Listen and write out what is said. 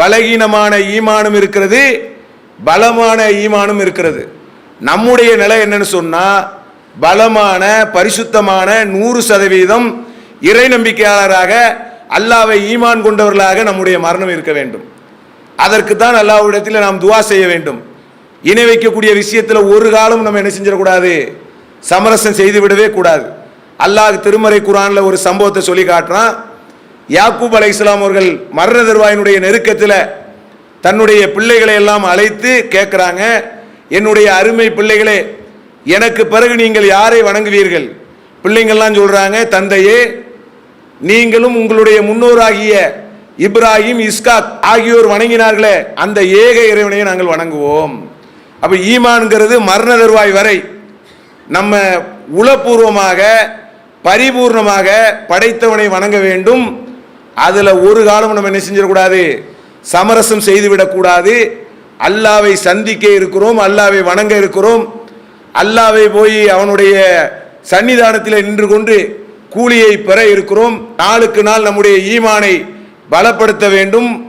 பலகீனமான ஈமானும் இருக்கிறது பலமான ஈமானும் இருக்கிறது. நம்முடைய நிலை என்னன்னு சொன்னால் பலமான பரிசுத்தமான நூறு சதவீதம் இறை நம்பிக்கையாளராக அல்லாவை ஈமான் கொண்டவர்களாக நம்முடைய மரணம் இருக்க வேண்டும். அதற்கு தான் அல்லாஹ்விடத்தில் நாம் துவா செய்ய வேண்டும். இணை வைக்கக்கூடிய விஷயத்தில் ஒரு காலம் நம்ம என்ன செஞ்சிடக்கூடாது? சமரசம் செய்து விடவே கூடாது. அல்லாஹ் திருமறை குரானில் ஒரு சம்பவத்தை சொல்லி காட்டுறான். யாக்கூப் அலை இஸ்லாம் அவர்கள் மரண தருவாயினுடைய நெருக்கத்தில் தன்னுடைய பிள்ளைகளை எல்லாம் அழைத்து கேட்குறாங்க என்னுடைய அருமை பிள்ளைகளே எனக்கு பிறகு நீங்கள் யாரை வணங்குவீர்கள்? பிள்ளைங்கள்லாம் சொல்கிறாங்க தந்தையே நீங்களும் உங்களுடைய முன்னோராகிய இப்ராஹிம் இஸ்காக் ஆகியோர் வணங்கினார்களே அந்த ஏக இறைவனையை நாங்கள் வணங்குவோம். அப்போ ஈமான்ங்கிறது மரண தருவாய் வரை நம்ம உளப்பூர்வமாக பரிபூர்ணமாக படைத்தவனை வணங்க வேண்டும். அதில் ஒரு காலம் நம்ம என்ன செஞ்சிடக்கூடாது? சமரசம் செய்துவிடக்கூடாது. அல்லாவை சந்திக்க இருக்கிறோம் அல்லாவை வணங்க இருக்கிறோம். அல்லாவை போய் அவனுடைய சன்னிதானத்தில் நின்று கொண்டு கூலியை பெற இருக்கிறோம். நாளுக்கு நாள் நம்முடைய ஈமானை பலப்படுத்த வேண்டும்.